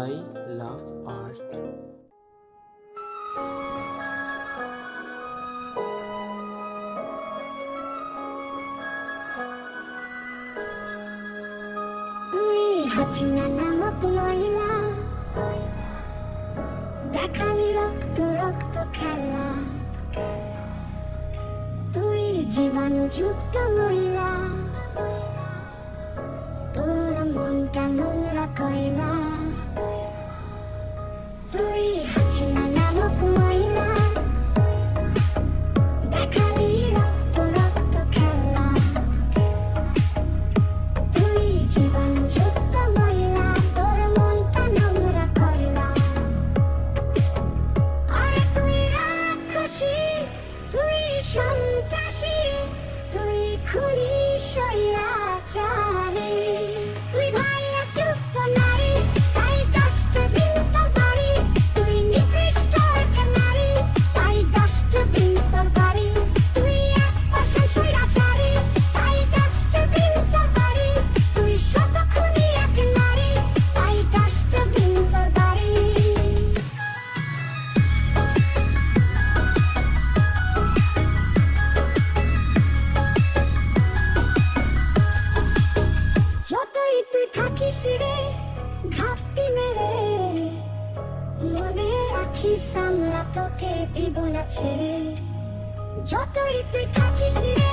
I love art তুই হাসিনা নামক মহিলা দেখালি রক্ত রক্ত খেলা। জীবাণু যুক্ত মহিলা। তুই খুনি তুই থাকিস রে, ঘাপটি মেরে। মনে রাখিস আমরা তোকে দিব না ছেড়ে। যতই তুই থাকিস রে